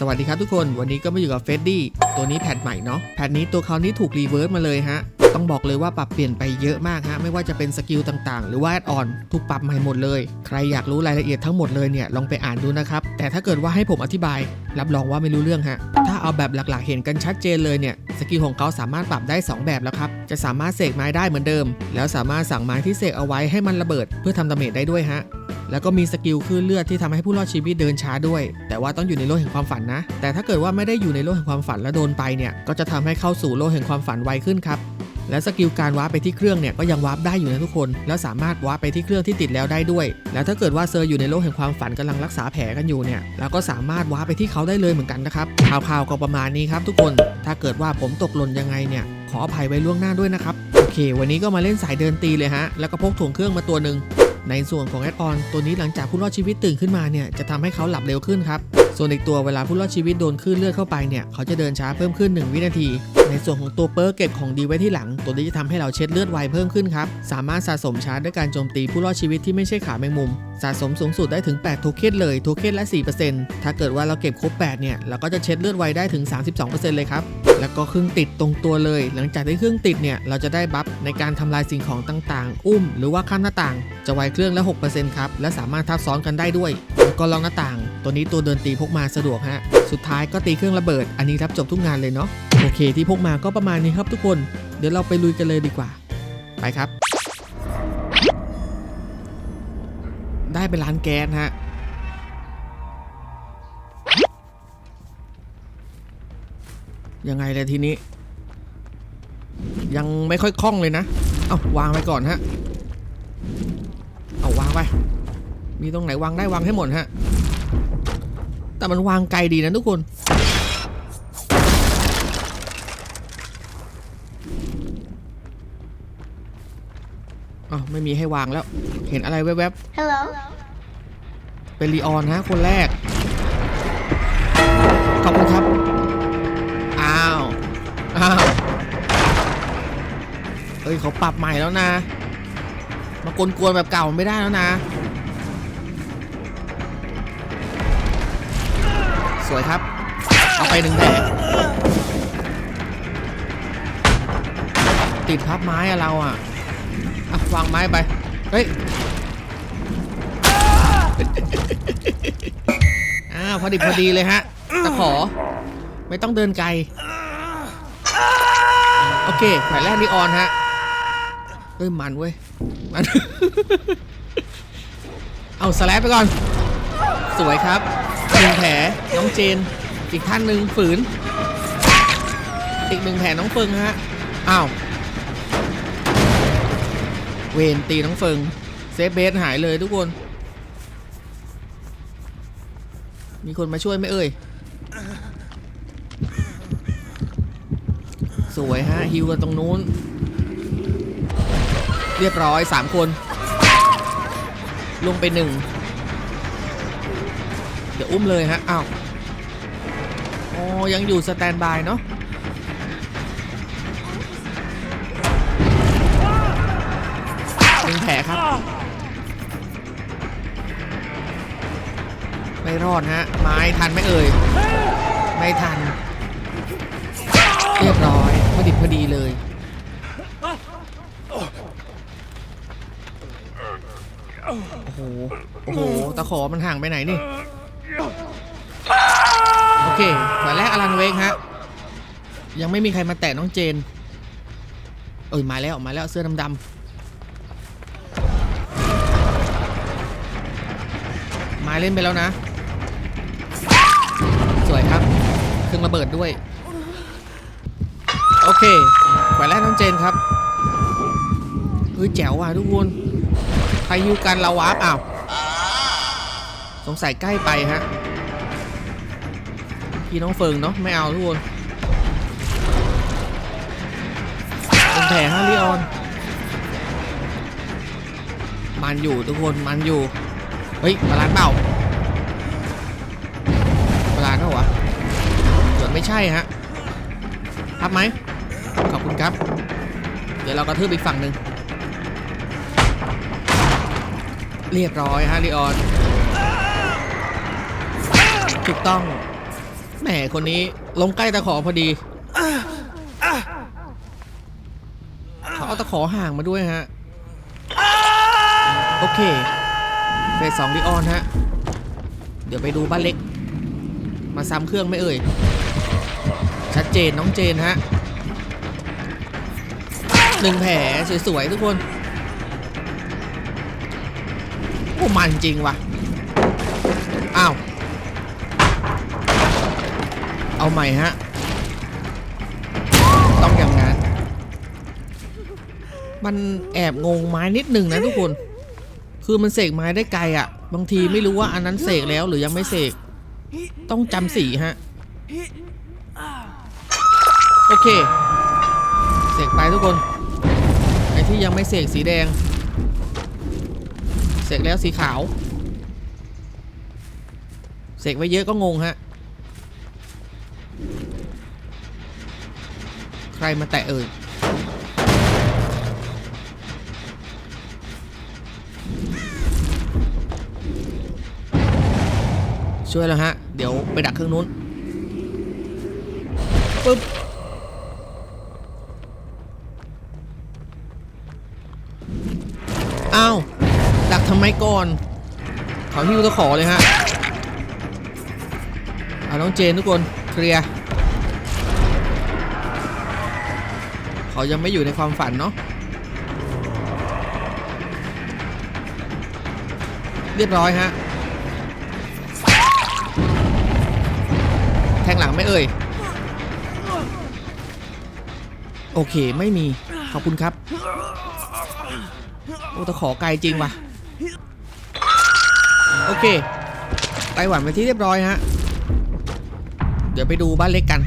สวัสดีครับทุกคน วันนี้ก็มาอยู่กับเฟดดี้ตัวนี้แพทใหม่เนาะแพทนี้ตัวเขานี้ถูกรีเวิร์สมาเลยฮะ ต้องบอกเลยว่าปรับเปลี่ยนไปเยอะมากฮะไม่ว่าจะเป็นสกิลต่างๆ หรือว่าแอดออนถูกปรับใหม่หมดเลย ใครอยากรู้รายละเอียดทั้งหมดเลยเนี่ยลองไปอ่านดูนะครับ แต่ถ้าเกิดว่าให้ผมอธิบาย รับรองว่าไม่รู้เรื่องฮะถ้าเอาแบบหลักๆ เห็นกันชัดเจนเลยเนี่ยสกิลของเขาสามารถปรับได้ 2 แบบแล้วครับจะสามารถเสกไม้ได้เหมือนเดิม แล้วสามารถสั่งไม้ที่เสกเอาไว้ให้มันระเบิด เพื่อทำดาเมจได้ด้วยฮะแล้วก็มีสกิลคลื่นเลือดที่ทำให้ผู้รอดชีวิตเดินช้าด้วย แต่ว่าต้องอยู่ในโลกแห่งความฝันนะ แต่ถ้าเกิดว่าไม่ได้อยู่ในโลกแห่งความฝันแล้วโดนไปเนี่ย ก็จะทำให้เข้าสู่โลกแห่งความฝันไวขึ้นครับ และสกิลการวาร์ปไปที่เครื่องเนี่ยก็ยังวาร์ปได้อยู่นะทุกคน แล้วสามารถวาร์ปไปที่เครื่องที่ติดแล้วได้ด้วย แล้วถ้าเกิดว่าเซอร์อยู่ในโลกแห่งความฝันกำลังรักษาแผลกันอยู่เนี่ยเราก็สามารถวาร์ปไปที่เขาได้เลยเหมือนกันนะครับข่าวๆก็ประมาณนี้ครับทุกคน ถ้าเกิดว่าผมตกหล่นยังไงเนี่ยขออภัยไว้ล่วงหน้าด้วยนะครับโอเค วันนี้ก็มาเล่นสายเดินตีเลยฮะแล้วก็พกถ่วงเครื่องมาตัวหนึ่ง ในส่วนของแอดออนตัวนี้หลังจากผู้รอดชีวิตตื่นขึ้นมาเนี่ยจะทำให้เขาหลับเร็วขึ้นครับ ส่วนอีกตัวเวลาผู้รอดชีวิตโดนคลื่นเลือดเข้าไปเนี่ยเขาจะเดินช้าเพิ่มขึ้น 1 วินาที ในส่วนของตัวเปิร์เก็บของดีไว้ที่หลัง ตัวนี้จะทำให้เราเช็ดเลือดไวเพิ่มขึ้นครับ สามารถสะสมชาร์จด้วยการโจมตีผู้รอดชีวิตที่ไม่ใช่ขาแมงมุม สะสมสูงสุดได้ถึง 8 โทเค็นเลยโทเค็นละ 4%ถ้าเกิดว่าเราเก็บครบ8เนี่ยเราก็จะเช็ดเลือดไวได้ถึง 32%เลยครับ แล้วก็เครื่องติดตรงตัวเลย หลังจากที่เครื่องติดเนี่ยเราจะได้บัฟในการทำลายสิ่งของต่างๆ อุ้ม หรือว่าข้ามหน้าต่าง จะไวเครื่องละ6%ครับและสามารถทับซ้อนกันได้ด้วยแล้วก็ล็อกหน้าต่าง ตัวนี้ตัวเดินตีพกมาสะดวกฮะสุดท้ายก็ตีเครื่องระเบิด อันนี้รับจบทุกงานเลยเนาะโอเค ที่พกมาก็ประมาณนี้ครับทุกคน เดี๋ยวเราไปลุยกันเลยดีกว่า ไปครับ ได้เป็นร้านแก๊สฮะ ยังไงเลยทีนี้ ยังไม่ค่อยคล่องเลยนะ เอาวางไปก่อนฮะ เอาวางไป มีตรงไหนวางได้วางให้หมดฮะ แต่มันวางไกลดีนะทุกคน อ้าวไม่มีให้วางแล้ว เห็นอะไรแวบ Hello. ๆเป็นลีออนฮะคนแรก ขอบคุณครับอ้าวอ้าวเฮ้ยเขาปรับใหม่แล้วนะ มากวนๆแบบเก่าไม่ได้แล้วนะ สวยครับ เอาไปหนึ่งแผลติดพับไม้อะเราอะอะวางไม้ไป เฮ้ยอ้าวพอดีพอดีเลยฮะตะขอ ไม่ต้องเดินไกล เคแผลแรกนีออนฮะเอ้ยมันเว้ยมัน เอาสแลปไปก่อน สวยครับหนึ่งแผลน้องเจน อีกท่านหนึ่งฝืน อีกหนึ่งแผลน้องเฟิงฮะอ้าวเวนตีน้องเฟิงเซฟเบสหายเลยทุกคน มีคนมาช่วยไหมเอ่ย สวยฮะฮิวกันตรงนู้น เรียบร้อย 3 คน ลงไปหนึ่งเดี๋ยวอุ้มเลยฮะอ้าวอ๋อยังอยู่สแตนบายเนาะหนึ่งแผลครับ ไม่รอดฮะไม้ทันไหมเอ่ย ไม่ทัน รียบร้อยพอดิบพอดีเลย โอ้โห โอ้โห ตะขอมันห่างไปไหนนี่ โอเคฝ่ายแรกอลันเวกฮะ ยังไม่มีใครมาแตะน้องเจน เอ้ย มาแล้ว มาแล้วเสื้อดำๆมาเล่นไปแล้วนะ สวยครับ เครื่องระเบิดด้วย โอเคฝ่ายแรกน้องเจนครับเฮ้ยแจ๋วว่ะทุกคนใครฮิวกันเราวาร์ปอ้าวสงสัยใกล้ไปฮะพี่น้องเฟิงเนาะไม่เอาทุกคนเป็นแผลฮะลีออน มันอยู่ทุกคนมันอยู่ เฮ้ยบาลานเปล่าบาลานเปล่าวะเหมือนไม่ใช่ฮะทับไหม ขอบคุณครับ เดี๋ยวเรากระทืบอีกฝั่งหนึ่งเรียบร้อยฮะลีออน ถูกต้อง แหมคนนี้ลงใกล้ตะขอพอดีเขาเอาตะขอห่างมาด้วยฮะ โอเคเฟสสองดิออนฮะ เดี๋ยวไปดูบ้านเล็ก มาซ้ำเครื่องไม่เอ่ย ชัดเจนน้องเจนฮะ หนึ่งแผลสวยๆทุกคน โอ้มันจริงว่ะ อ้าว เอาใหม่ฮะ ต้องอย่างนั้น มันแอบงงไม้นิดหนึ่งนะทุกคน คือมันเสกไม้ได้ไกลอะ่ะ บางทีไม่รู้ว่าอันนั้นเสกแล้วหรือยังไม่เสก ต้องจำสีฮะ โอเคเสกไปทุกคน ที่ยังไม่เสกสีแดง เสกแล้วสีขาว เสกไว้เยอะก็งงฮะ ใครมาแตะเอ่ยช่วยแล้วฮะ เดี๋ยวไปดักเครื่องนู้นปึ๊บ อ้าว ดักทำไมก่อน เขอฮิวตะขอเลยฮะเอาน้องเจนทุกคนเคลียร์เขายังไม่อยู่ในความฝันเนาะเรียบร้อยฮะ แทงหลังไม่เอ่ย โอเคไม่มี ขอบคุณครับ โอ้ตะขอไกลจริงว่ะ โอเค ไต้หวันไปที่เรียบร้อยฮะ เดี๋ยวไปดูบ้านเล็กกัน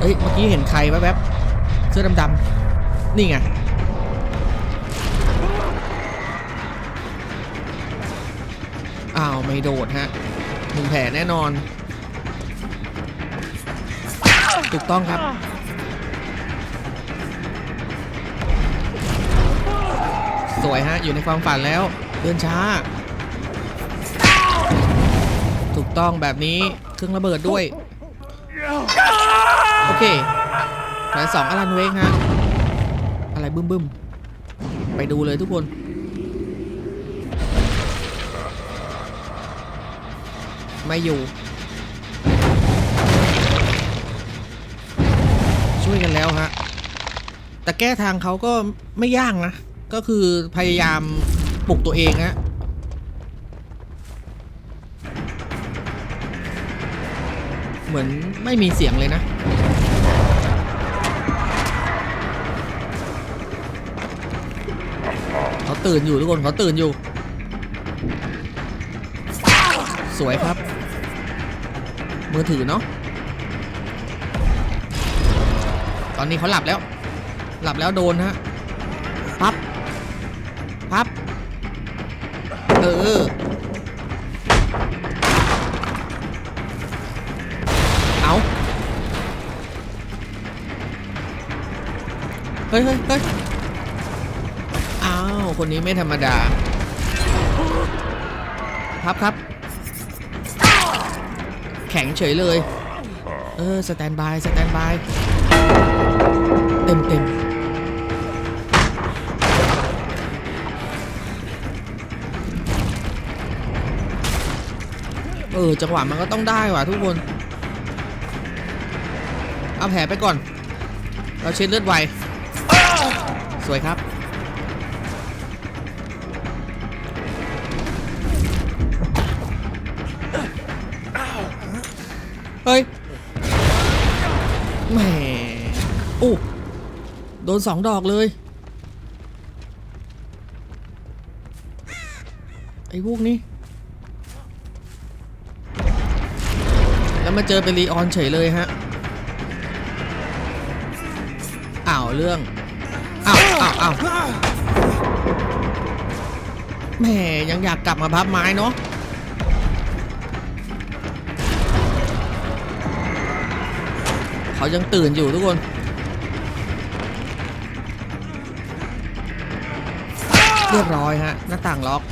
เอ้ย เมื่อกี้เห็นใครแวบๆเสื้อดำๆนี่ไง อ้าว ไม่โดดฮะหนึ่งแผลแน่นอน ถูกต้องครับ สวยฮะ อยู่ในความฝันแล้ว เดินช้า ถูกต้องแบบนี้เครื่องระเบิดด้วย โอเคแผลสองอลันเวกฮะ อะไรบึ้มบึ้มๆไปดูเลยทุกคน ไม่อยู่ ช่วยกันแล้วฮะ แต่แก้ทางเขาก็ไม่ยากนะ ก็คือพยายามปลุกตัวเองฮะเหมือนไม่มีเสียงเลยนะ เขาตื่นอยู่ทุกคนเขาตื่นอยู่ สวยครับ มือถือเนาะตอนนี้เขาหลับแล้ว หลับแล้วโดนฮะ เออ เอาเฮ้ยเฮ้ยเฮ้ยอ้าว คนนี้ไม่ธรรมดาพับครับ แข็งเฉยเลย เออ สแตนบาย สแตนบาย เต็มเต็ม เออ จังหวะมันก็ต้องได้ว่ะทุกคน เอาแผลไปก่อน เราเช็ดเลือดไว สวยครับ เฮ้ยแหมโอ้โดนสองดอกเลย ไอ้พวกนี้ มาเจอเป็นรีออนเฉยเลยฮะอ้าวเรื่องอ้าวอ้าวอ้าวแหมยังอยากกลับมาพับไม้เนาะเขายังตื่นอยู่ทุกคนเรียบร้อยฮะหน้าต่างล็อก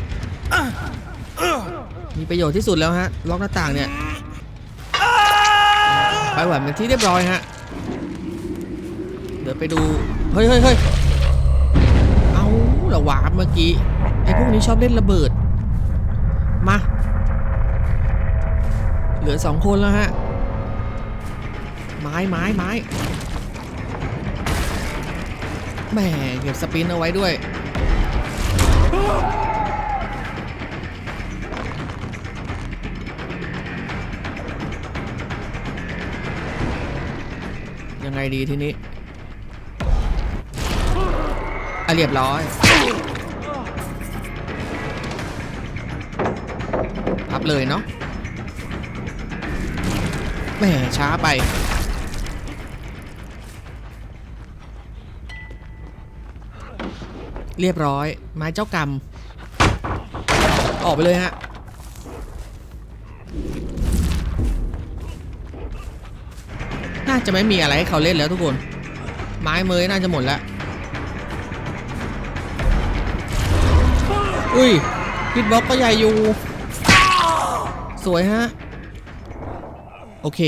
มีประโยชน์ที่สุดแล้วฮะ ล็อกหน้าต่างเนี่ย ไปหวานเป็นที่เรียบร้อยฮะ เดี๋ยวไปดู เฮ้ยเฮ้ยเฮ้ยเอาละหวาเมื่อกี้ ไอ้พวกนี้ชอบเล่นระเบิด มา เหลือสองคนแล้วฮะ ไม้ไม้ไม้แหมเก็บสปินเอาไว้ด้วย ยังไงดีทีนี้อะเรียบร้อยพับเลยเนาะแหมช้าไปเรียบร้อย ไม้เจ้ากรรม ออกไปเลยฮะ น่าจะไม่มีอะไรให้เขาเล่นแล้วทุกคน ไม้เมยน่าจะหมดแล้ว อุ้ยพิทบ็อกก็ใหญ่อยู่ สวยฮะ โอเค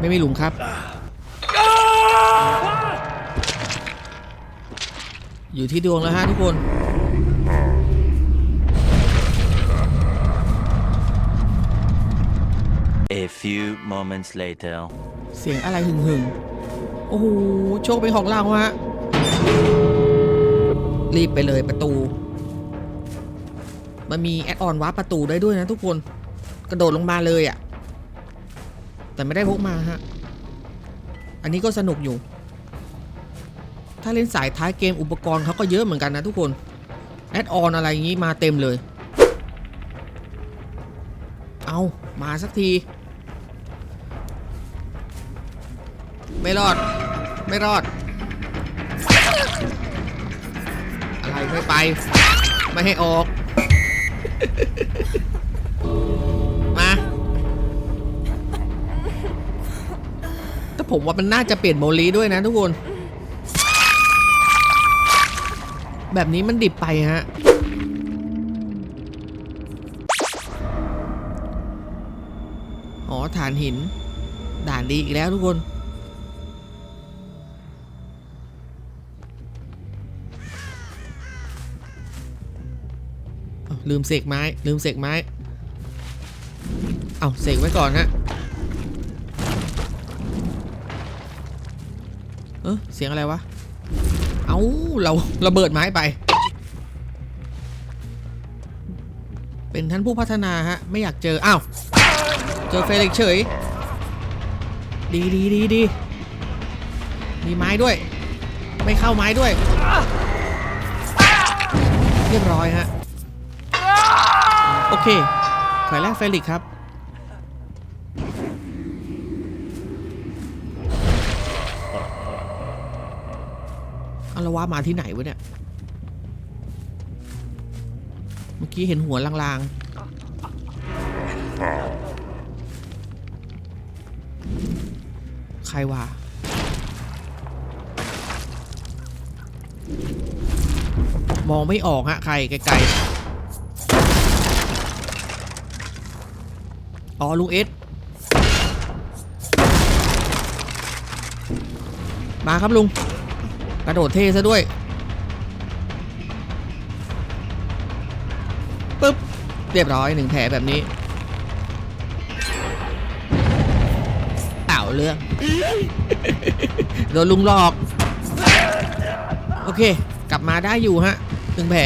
ไม่มีหลุมครับ อยู่ที่ดวงแล้วฮะทุกคน A few moments later. เสียงอะไรหึ่งหึ่งโอ้โหโชคเป็นของเราฮะ รีบไปเลยประตู มันมีแอดออนวาร์ปประตูได้ด้วยนะทุกคน กระโดดลงมาเลยอะ่ะ แต่ไม่ได้พกมาฮะ อันนี้ก็สนุกอยู่ ถ้าเล่นสายท้ายเกมอุปกรณ์เขาก็เยอะเหมือนกันนะทุกคน แอดออนอะไรอย่างนี้มาเต็มเลย เอามาสักที ไม่รอด ไม่รอด อะไรไม่ไป ไม่ให้ออก มาแต่ผมว่ามันน่าจะเปลี่ยนโมลีด้วยนะทุกคน แบบนี้มันดิบไปฮะอ๋อฐานหิน ด่านดีอีกแล้วทุกคน ลืมเสกไม้ ลืมเสกไม้ เอาเสกไว้ก่อนฮะเออเสียงอะไรวะ เอาเราระเบิดไม้ไป เป็นท่านผู้พัฒนาฮะ ไม่อยากเจอ อ้าว เจอเฟลิกเฉย ดีดีดีดี มีไม้ด้วย ไม่เข้าไม้ด้วย เรียบร้อยฮะ โอเคขอยแรกเฟลิกครับ อารวามาที่ไหนวะเนี่ย เมื่อกี้เห็นหัวลางๆ ใครวะมองไม่ออกฮะใครไกลๆ อ๋อลุงเอสมาครับลุง กระโดดเท่ซะด้วยปึ๊บเรียบร้อยหนึ่งแผลแบบนี้เต่าเรื่องโดนลุงหลอก โอเค กลับมาได้อยู่ฮะหนึ่งแผล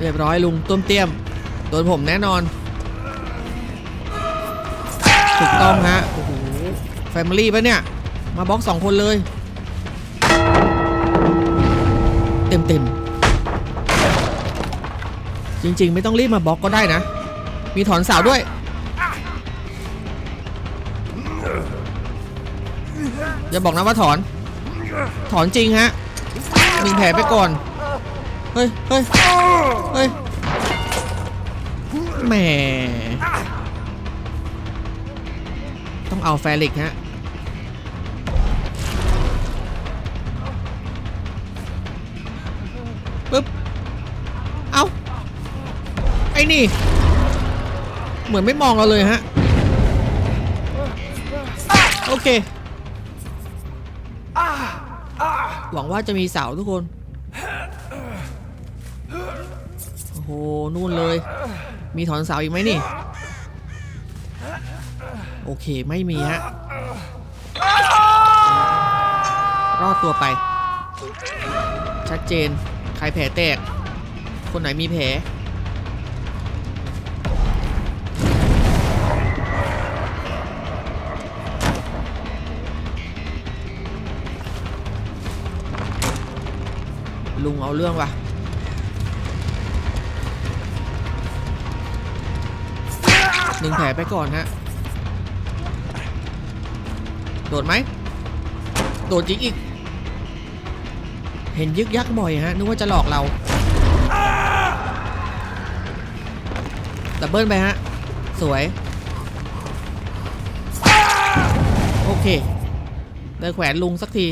เรียบร้อยลุงต้มเตี้ยมโดนผมแน่นอน ถูกต้องฮะ โอ้โหแฟมิลี่ปะเนี่ย มาบล็อกสองคนเลย เต็มเต็มจริง ๆ ไม่ต้องรีบมาบล็อกก็ได้นะ มีถอนสาวด้วย อย่าบอกนะว่าถอน ถอนจริงฮะหนึ่งแผลไปก่อน เฮ้ยเฮ้ยเฮ้ยแหมต้องเอาแฟลิกฮะปึ๊บ เอาไอ้นี่ เหมือนไม่มองเราเลยฮะ โอเค หวังว่าจะมีเสาทุกคน นู่นเลย มีถอนเสาอีกไหมนี่ โอเคไม่มีฮะ รอดตัวไป ชัดเจน ใครแผลแตก คนไหนมีแผลลุงเอาเรื่องว่ะ หนึ่งแผลไปก่อนฮะ โดดไหม โดดจริงอีก เห็นยึกยักบ่อยฮะ นึกว่าจะหลอกเราดับเบิลไปฮะ สวย โอเค ได้แขวนลุงสักที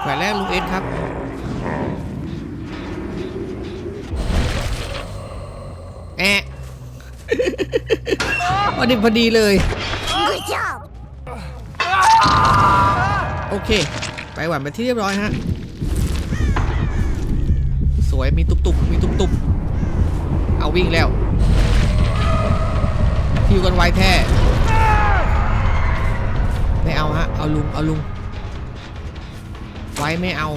แขวนแรกลุงเอสครับ แอะพอดีพอดีเลย โอเค ไปหวานไปที่เรียบร้อยฮะ สวยมีตุบตุบมีตุบตุบเอาวิ่งแล้วฮิวกันไวแท้ไม่เอาฮะ เอาลุง เอาลุง ไว้ไม่เอา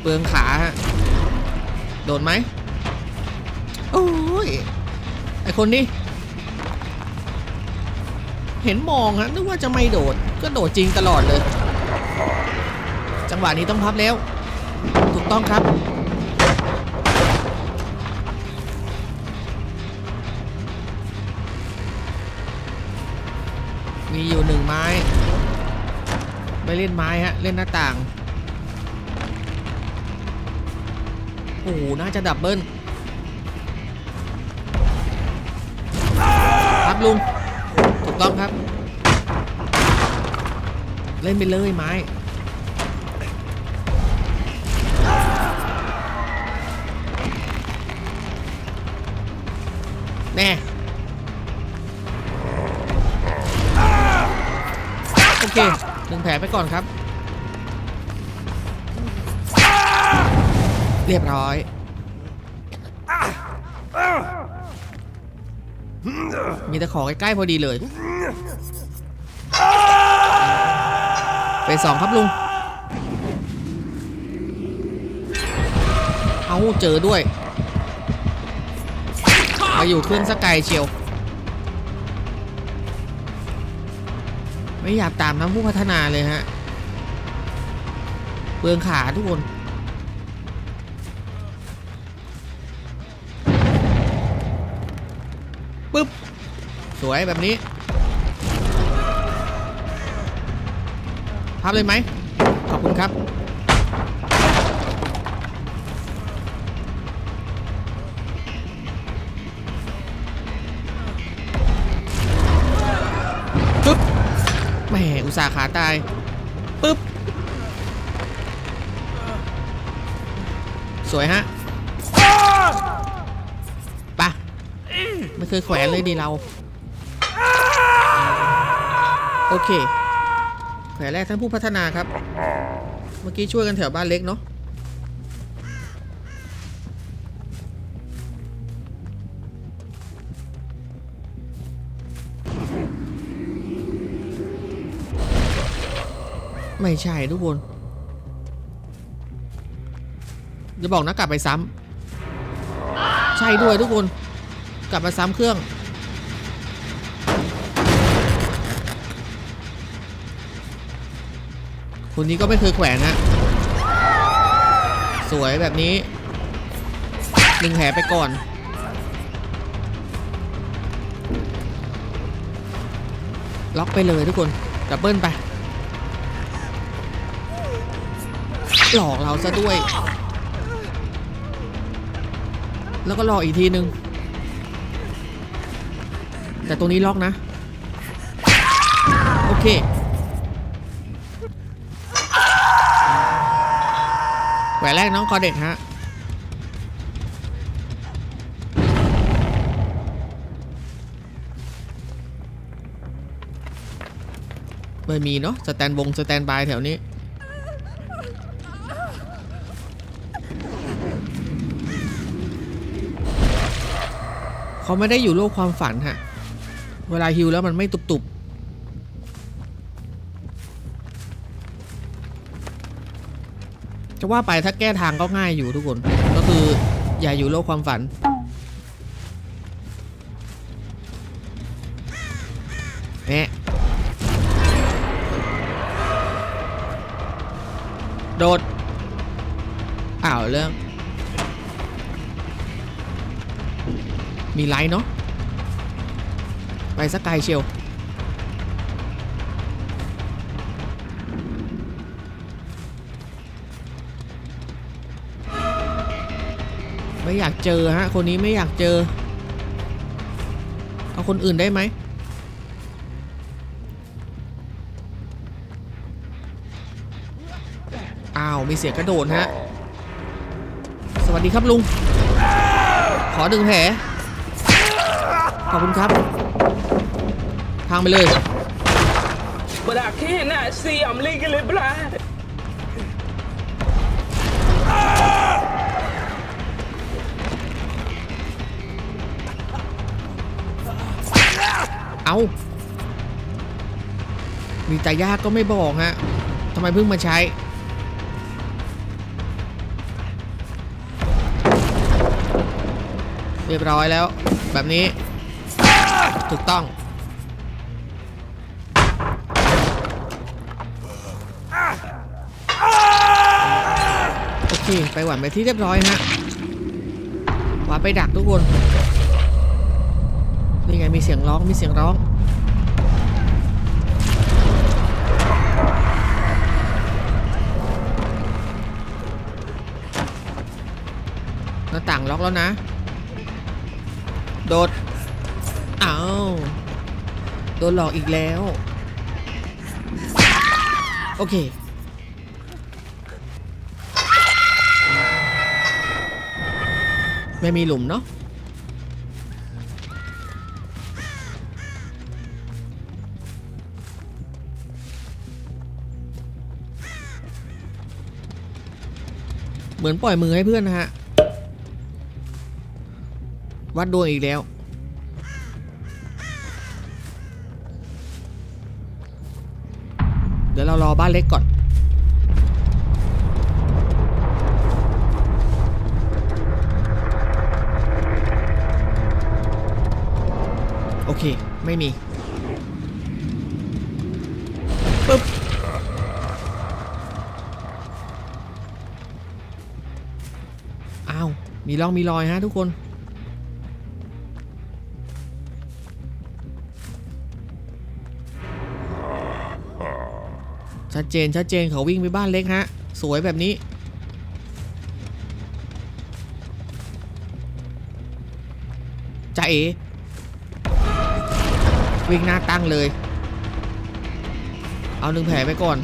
เปลืองขาฮะ โดนไหม โอ้ย ไอคนนี้ เห็นมองฮะนึกว่าจะไม่โดด ก็โดดจริงตลอดเลย จังหวะนี้ต้องพับแล้ว ถูกต้องครับ มีอยู่หนึ่งไม้ ไม่เล่นไม้ฮะ เล่นหน้าต่าง โอ้โหน่าจะดับเบิล ครับลุง ถูกต้องครับ เล่นไปเลยไม้ แน่โอเคหนึ่งแผลไปก่อนครับ เรียบร้อย มีตะขอใกล้ๆพอดีเลย ไปสองครับลุง เอาเจอด้วย มาอยู่เครื่องสกายเชียว ไม่อยากตามน้ำผู้พัฒนาเลยฮะ เปลืองขาทุกคน วยแบบนี้พับเลยไหม ขอบคุณครับปึ๊บแหมอุตส่าห์ขาตาย ปึ๊บ สวยฮะไปะไม่เคยแขวนเลยดีเรา โอเคแผลแรกท่านผู้พัฒนาครับ เมื่อกี้ช่วยกันแถวบ้านเล็กเนาะไม่ใช่ทุกคนจะบอกนะกลับไปซ้ำใช่ด้วยทุกคน กลับมาซ้ำเครื่อง คนนี้ก็ไม่เคยแขวนนะสวยแบบนี้หนึ่งแผลไปก่อนล็อกไปเลยทุกคนดับเบิลไป หลอกเราซะด้วย แล้วก็หลอกอีกทีนึง แต่ตรงนี้ล็อกนะ โอเค วนแรกน้องคอเด็ดฮะไม่มีเนาะสแตนบงสแตนบายแถวนี้ เขาไม่ได้อยู่โลกความฝันฮะ เวลาฮิวแล้วมันไม่ตุบๆ จะว่าไปถ้าแก้ทางก็ง่ายอยู่ทุกคน ก็คืออย่าอยู่โลกความฝันแนะโดด อ้าวเรื่อง มีไลท์เนาะ ไปสักไกลเชียว ไม่อยากเจอฮะ คนนี้ไม่อยากเจอ เอาคนอื่นได้ไหม อ้าว มีเสียงกระโดดฮะ สวัสดีครับลุง ขอดึงแผลขอบคุณครับพังไปเลย But I cannot see. I'm legally blind. เอามีตายากก็ไม่บอกฮะทำไมเพิ่งมาใช้ เรียบร้อยแล้ว แบบนี้ ถูกต้อง โอเค ไปหวานไปที่เรียบร้อยฮะหวานไปดักทุกคน นี่ไงมีเสียงร้องมีเสียงร้อง หน้าต่างล็อกแล้วนะ โดดอ้าวโดนหลอกอีกแล้ว โอเคไม่มีหลุมเนาะ มือนปล่อยมือให้เพื่อนนะฮะ วัดดวงอีกแล้ว เดี๋ยวเรารอบ้านเล็กก่อน โอเค ไม่มีปึ๊บ มีร่องมีรอยฮะทุกคน ชัดเจนชัดเจนเขาวิ่งไปบ้านเล็กฮะ สวยแบบนี้ จะเอวิ่งหน้าตั้งเลย เอาหนึ่งแผลไปก่อน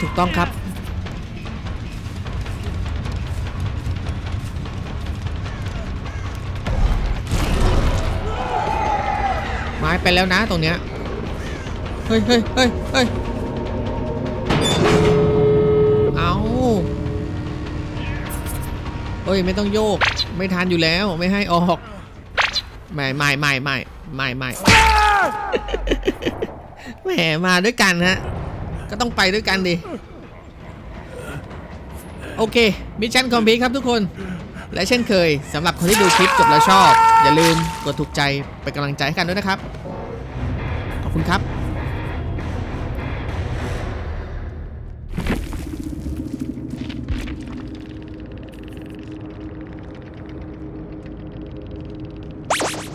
ถูกต้องครับ ไม้ไปแล้วนะตรงเนี้ย เฮ้ยเฮ้ยเฮ้ยเฮ้ยเอาเฮ้ยไม่ต้องโยก ไม่ทันอยู่แล้วไม่ให้ออกไม่ไม่ไม่ไม่ไม่ไม่แหมมาด้วยกันฮะ ก็ต้องไปด้วยกันดิ โอเคมิชชั่นคอมพลีทครับทุกคน และเช่นเคยสำหรับคนที่ดูคลิปจบแล้วชอบ อย่าลืมกดถูกใจเป็นกำลังใจให้กันด้วยนะครับ ขอบคุณครับ